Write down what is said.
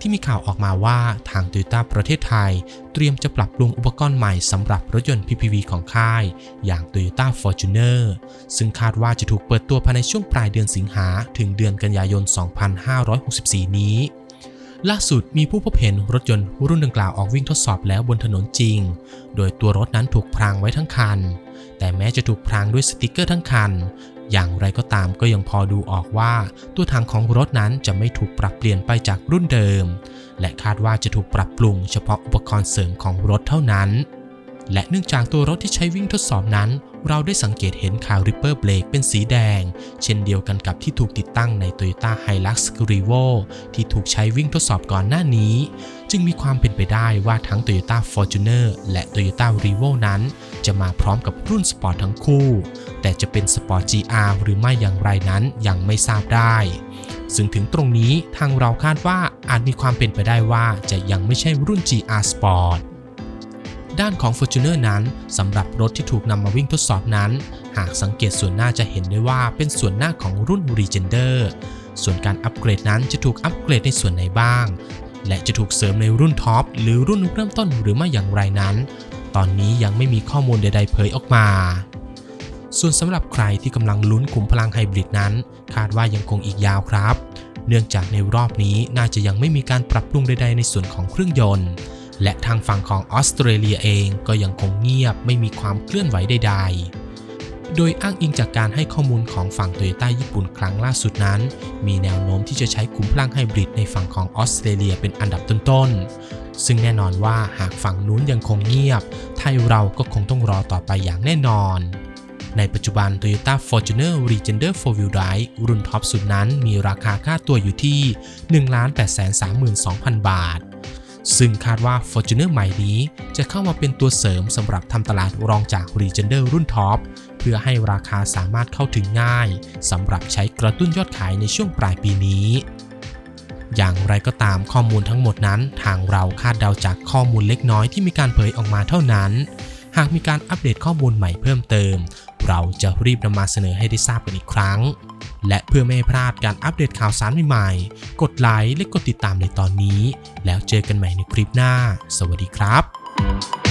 ที่มีข่าวออกมาว่าทาง Toyota ประเทศไทย เตรียมจะปรับปรุงอุปกรณ์ใหม่สำหรับรถยนต์ PPV ของค่าย อย่าง Toyota Fortuner ซึ่งคาดว่าจะถูกเปิดตัวภายในช่วงปลายเดือนสิงหาถึงเดือนกันยายน 2564 นี้ ล่าสุดมีผู้พบเห็นรถยนต์รุ่นดังกล่าวออกวิ่งทดสอบแล้วบนถนนจริง โดยตัวรถนั้นถูกพรางไว้ทั้งคัน แต่แม้จะถูกพรางด้วยสติกเกอร์ทั้งคัน อย่างไรก็ตามก็ยังพอดูออกว่า ตัวถังของรถนั้นจะไม่ถูกปรับเปลี่ยนไปจากรุ่นเดิม และคาดว่าจะถูกปรับปรุงเฉพาะอุปกรณ์เสริมของรถเท่านั้น และเนื่องจากตัวรถที่ใช้วิ่งทดสอบนั้น เราได้สังเกตเห็นคาริปเปอร์เบรกเป็นสีแดง เช่นเดียวกันกับที่ถูกติดตั้งใน Toyota Hilux Revo ที่ถูกใช้วิ่งทดสอบก่อนหน้านี้ จึงมีความเป็นไปได้ว่าทั้ง Toyota Fortuner และ Toyota Revo นั้น จะมาพร้อมกับรุ่นสปอร์ตทั้งคู่ แต่จะเป็น Sport GR หรือไม่อย่างไรนั้นยังไม่ทราบได้ซึ่งถึงตรงนี้ทางเราคาดว่าอาจมีความเป็นไปได้ว่าจะยังไม่ใช่รุ่น GR Sport ด้านของ Fortuner นั้นสำหรับรถที่ถูกนำมาวิ่งทดสอบนั้น หากสังเกตส่วนหน้าจะเห็นได้ว่าเป็นส่วนหน้าของรุ่น Regender ส่วนการอัปเกรดนั้นจะถูกอัปเกรดในส่วนไหนบ้าง และจะถูกเสริมในรุ่นท็อปหรือรุ่นเริ่มต้นหรือไม่อย่างไรนั้น ตอนนี้ยังไม่มีข้อมูลใด ๆ เผยออกมา ส่วนสำหรับใครที่กำลังลุ้นขุมพลังไฮบริดนั้น คาดว่ายังคงอีกยาวครับ เนื่องจากในรอบนี้น่าจะยังไม่มีการปรับปรุงใด ๆ ในส่วนของเครื่องยนต์ และทางฝั่งของออสเตรเลียเองก็ยังคงเงียบไม่มีความเคลื่อนไหวใดๆ โดยอ้างอิงจากการให้ข้อมูลของฝั่งโตโยต้าญี่ปุ่นครั้งล่าสุดนั้น มีแนวโน้มที่จะใช้ขุมพลังไฮบริดในฝั่งของออสเตรเลียเป็นอันดับต้นๆ ซึ่งแน่นอนว่าหากฝั่งนู้นยังคงเงียบ ไทยเราก็คงต้องรอต่อไปอย่างแน่นอนในปัจจุบัน Toyota Fortuner Legender 4Wheel Drive รุ่นท็อปสุดนั้นมีราคาค่าตัวอยู่ที่ 1,832,000 บาท ซึ่งคาดว่า Fortuner ใหม่นี้ จะเข้ามาเป็นตัวเสริมสำหรับทำตลาดรองจาก Legender รุ่นท็อป เพื่อให้ราคาสามารถเข้าถึงง่ายสำหรับใช้กระตุ้นยอดขายในช่วงปลายปีนี้ อย่างไรก็ตามข้อมูลทั้งหมดนั้น ทางเราคาดเดาจากข้อมูลเล็กน้อยที่มีการเผยออกมาเท่านั้น หากมีการอัปเดตข้อมูลใหม่เพิ่มเติม เราจะรีบนำมาเสนอให้ได้ทราบกันอีกครั้ง และเพื่อไม่ให้พลาดการอัปเดตข่าวสารใหม่ๆ กดไลค์และกดติดตามในตอนนี้ แล้วเจอกันใหม่ในคลิปหน้า สวัสดีครับ